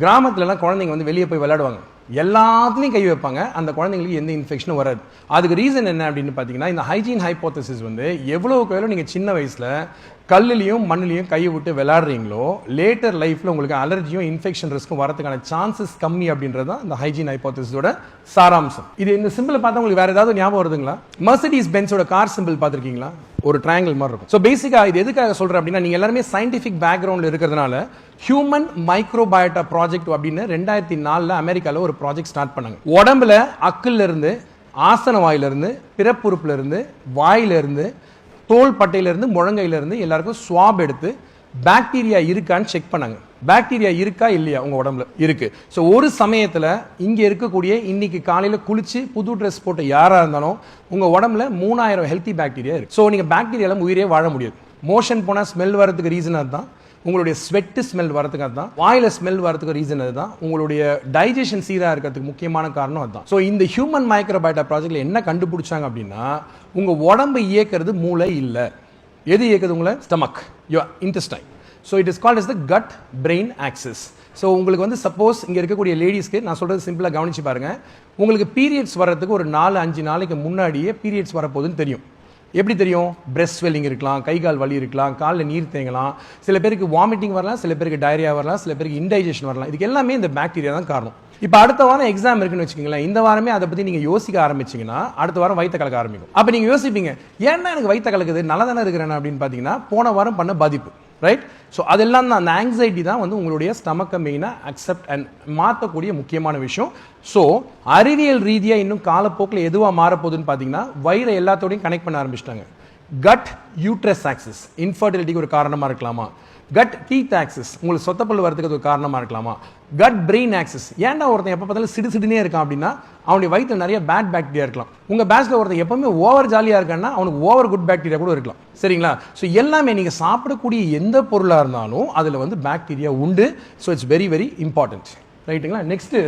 கிராமத்துலலாம் குழந்தைங்க வந்து வெளியே போய் விளையாடுவாங்க. எல்லாத்துலேயும் கை வைப்பாங்க. அந்த குழந்தைங்களுக்கு எந்த இன்ஃபெக்ஷனும் வராது. அதுக்கு ரீசன் என்ன அப்படின்னு பார்த்தீங்கன்னா இந்த ஹைஜீன் ஹைப்போத்தசிஸ் வந்து எவ்வளோக்கு எவ்வளோ நீங்கள் சின்ன வயசில் கல்லுலையும் மண்ணுலையும் கையை விட்டு விளாட்றீங்களோ லேட்டர் லைஃப்பில் உங்களுக்கு அலர்ஜியும் இன்ஃபெக்ஷன் ரிஸ்க்கும் வரதுக்கான சான்சஸ் கம்மி அப்படின்றது தான் இந்த ஹைஜீன் ஹைப்போத்தசிஸோட சாராம்சம். இது இந்த சிம்பிளை பார்த்தா உங்களுக்கு வேறு ஏதாவது ஞாபகம் வருதுங்களா? மர்சிடிஸ் பென்ஸோட கார் சிம்பிள் பார்த்துருக்கீங்களா? ஒரு ட்ரையாங்கிள் மாதிரி இருக்கும். ஸோ பேசிக்காக இது எதுக்காக சொல்கிறேன் அப்படின்னா நீங்கள் எல்லாருமே சயின்டிஃபிக் பேக்ரவுண்டில் இருக்கிறதுனால ஹியூமன் மைக்ரோபயோட்டா ப்ராஜெக்ட் அப்படின்னு ரெண்டாயிரத்தி நாலில் அமெரிக்காவில் ஒரு ப்ராஜெக்ட் ஸ்டார்ட் பண்ணாங்க. உடம்புல அக்குல்லேருந்து ஆசன வாயிலிருந்து பிறப்புறுப்புலேருந்து வாயிலிருந்து தோல் பட்டையிலேருந்து முழங்கையிலேருந்து எல்லாருக்கும் ஸ்வாப் எடுத்து பாக்டீரியா இருக்கான்னு செக் பண்ணாங்க. பாக்டீரியா இருக்கா இல்லையா? உங்க உடம்புல இருக்கு. ஸோ ஒரு சமயத்தில் இங்க இருக்கக்கூடிய இன்னைக்கு காலையில குளிச்சு புது ட்ரெஸ் போட்ட யாரா இருந்தாலும் உங்க உடம்புல மூணாயிரம் ஹெல்த்தி பாக்டீரியா இருக்கு. ஸோ நீங்க பாக்டீரியாவில் உயிரே வாழ முடியாது. மோஷன் போனால் ஸ்மெல் வரதுக்கு ரீசன் அதுதான். உங்களுடைய ஸ்வெட்டு ஸ்மெல் வரதுக்கு அதுதான். வாயில ஸ்மெல் வரதுக்கு ரீசன் அதுதான். உங்களுடைய டைஜஷன் சீராக இருக்கிறதுக்கு முக்கியமான காரணம் அதுதான். ஸோ இந்த ஹியூமன் மைக்ரோபயோட்டா ப்ராஜெக்ட்ல என்ன கண்டுபிடிச்சாங்க அப்படின்னா உங்க உடம்பை இயக்கிறது மூளை இல்லை. எது இயக்குது உங்களை? Stomach yo intestine so it is called is the gut brain axis so உங்களுக்கு வந்து சப்போஸ் இங்கே இருக்கக்கூடிய லேடிஸ்க்கு நான் சொல்கிறது சிம்பிளாக கவனிச்சு பாருங்கள் உங்களுக்கு பீரியட்ஸ் வர்றதுக்கு ஒரு நாலு அஞ்சு நாளைக்கு முன்னாடியே பீரியட்ஸ் வரப்போகுதுன்னு தெரியும். எப்படி தெரியும்? பிரெஸ்ட் ஸ்வெல்லிங் இருக்கலாம் கை கால் வலி இருக்கலாம் காலில் நீர் தேங்கலாம் சில பேருக்கு வாமிட்டிங் வரலாம் சில பேருக்கு டயரியா வரலாம் சில பேருக்கு இன்டைஜஷன் வரலாம். இதுக்கு எல்லாமே இந்த பாக்டீரியா தான் காரணம். இப்போ அடுத்த வாரம் எக்ஸாம் இருக்குன்னு வச்சுக்கோங்களேன். இந்த வாரமே அதை பற்றி நீங்கள் யோசிக்க ஆரம்பிச்சீங்கன்னா அடுத்த வாரம் வயிற்று கலக்க ஆரம்பிக்கும். அப்போ நீங்கள் யோசிப்பீங்க ஏன்னா எனக்கு வயிற்று கலக்குது? நல்லா தானே இருக்கிறேன் அப்படின்னு பார்த்தீங்கன்னா போன வாரம் பண்ண பாதிப்பு. ரைட் ஸோ அதெல்லாம் தான் அந்த ஆங்ஸைட்டி தான் வந்து உங்களுடைய ஸ்டமக்கை மெயினாக அக்செப்ட் அண்ட் மாற்றக்கூடிய முக்கியமான விஷயம். ஸோ அறிவியல் ரீதியாக இன்னும் காலப்போக்கில் எதுவாக மாறப்போகுதுன்னு பார்த்தீங்கன்னா வயிறை எல்லாத்தோடையும் கனெக்ட் பண்ண ஆரம்பிச்சிட்டாங்க. கட் யூட்ரஸ் ஆக்சிஸ் இன்ஃபர்டிலிட்டிக்கு ஒரு காரணமாக இருக்கலாமா? கட் டீத் ஆக்சிஸ் உங்களுக்கு சொத்தப்பல் வரதுக்கு அது ஒரு காரணமாக இருக்கலாமா? கட் பிரெயின் ஆக்சிஸ் ஏன்டா ஒருத்தன் எப்போ பார்த்தாலும் சிடு சிடுனே இருக்கான் அப்படின்னா அவனுடைய வயிற்றில் நிறைய பேட் பாக்டீரியா இருக்கலாம். உங்கள் பேட்சில் ஒருத்தன் எப்பவுமே ஓவர் ஜாலியாக இருக்கான்னா அவனுக்கு ஓவர் குட் பாக்டீரியா கூட இருக்கலாம். சரிங்களா? ஸோ எல்லாமே நீங்கள் சாப்பிடக்கூடிய எந்த பொருளாக இருந்தாலும் அதில் வந்து பாக்டீரியா உண்டு. So it's very very important ரைட்டுங்களா நெக்ஸ்ட்டு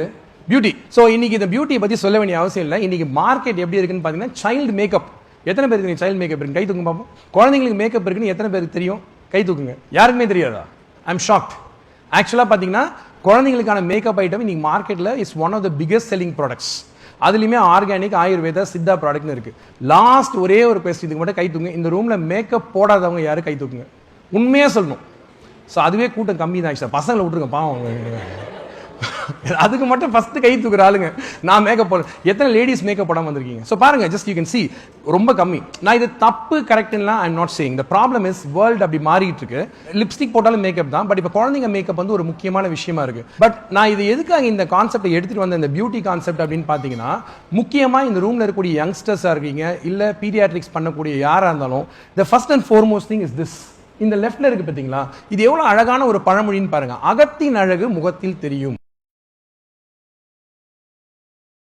பியூட்டி ஸோ இன்னைக்கு இந்த பியூட்டியை பற்றி சொல்ல வேண்டிய அவசியம் இல்லை. இன்னைக்கு மார்க்கெட் எப்படி இருக்குன்னு பார்த்தீங்கன்னா சைல்டு மேக்கப் எத்தனை பேருக்கு நீ சைல்டு மேக்கப் இருக்கு கை தூக்குங்க பார்ப்போம் குழந்தைங்களுக்கு மேக்கப் இருக்குன்னு எத்தனை பேருக்கு தெரியும்? கை தூக்குங்க. யாருக்குமே தெரியாதா? ஐ எம் ஷாக்ட் ஆக்சுவலாக பார்த்தீங்கன்னா குழந்தைங்களுக்கான மேக்கப் ஐட்டம் இன்னைக்கு மார்க்கெட்டில் is one of the biggest selling products அதுலேயுமே ஆர்கானிக் ஆயுர்வேதா சித்தா ப்ராடக்ட்னு இருக்குது லாஸ்ட் ஒரே ஒரு பேஸ்ட் இதுக்கு மட்டும் கை தூக்குங்க. இந்த ரூமில் மேக்கப் போடாதவங்க யாரும் கை தூக்குங்க? உண்மையாக சொல்லணும். ஸோ அதுவே கூட்டம் கம்மி தான் ஆக்சுவலாக பசங்களை விட்டுருங்க பாவம். அதுக்கு மட்டும் ஃபர்ஸ்ட் கை தூக்குற ஆளுங்க. நான் மேக்கப் போட எத்தனை லேடிஸ் மேக்கப் போடாம வந்திருக்கீங்க? ஸோ பாருங்க ஜஸ்ட் யூ கேன் சி ரொம்ப கம்மி. நான் இது தப்பு கரெக்ட்லாம் I'm not saying the problem is world அப்படி மாறிட்டு இருக்கு. லிப்ஸ்டிக் போட்டாலும் மேக்கப் தான் பட் இப்போ குழந்தைங்க மேக்கப் வந்து ஒரு முக்கியமான விஷயமா இருக்கு. பட் நான் இது எதுக்காக இந்த கான்செப்டை எடுத்துட்டு வந்த இந்த பியூட்டி கான்செப்ட் அப்படின்னு பார்த்தீங்கன்னா முக்கியமாக இந்த ரூம்ல இருக்கக்கூடிய யங்ஸ்டர்ஸாக இருக்கீங்க இல்லை பீடியாட்ரிக்ஸ் பண்ணக்கூடிய யாராக இருந்தாலும் the first and foremost thing is this இந்த லெஃப்ட்ல இருக்கு பார்த்தீங்களா இது எவ்வளோ அழகான ஒரு பழமொழின்னு பாருங்க. அகத்தின் அழகு முகத்தில் தெரியும்.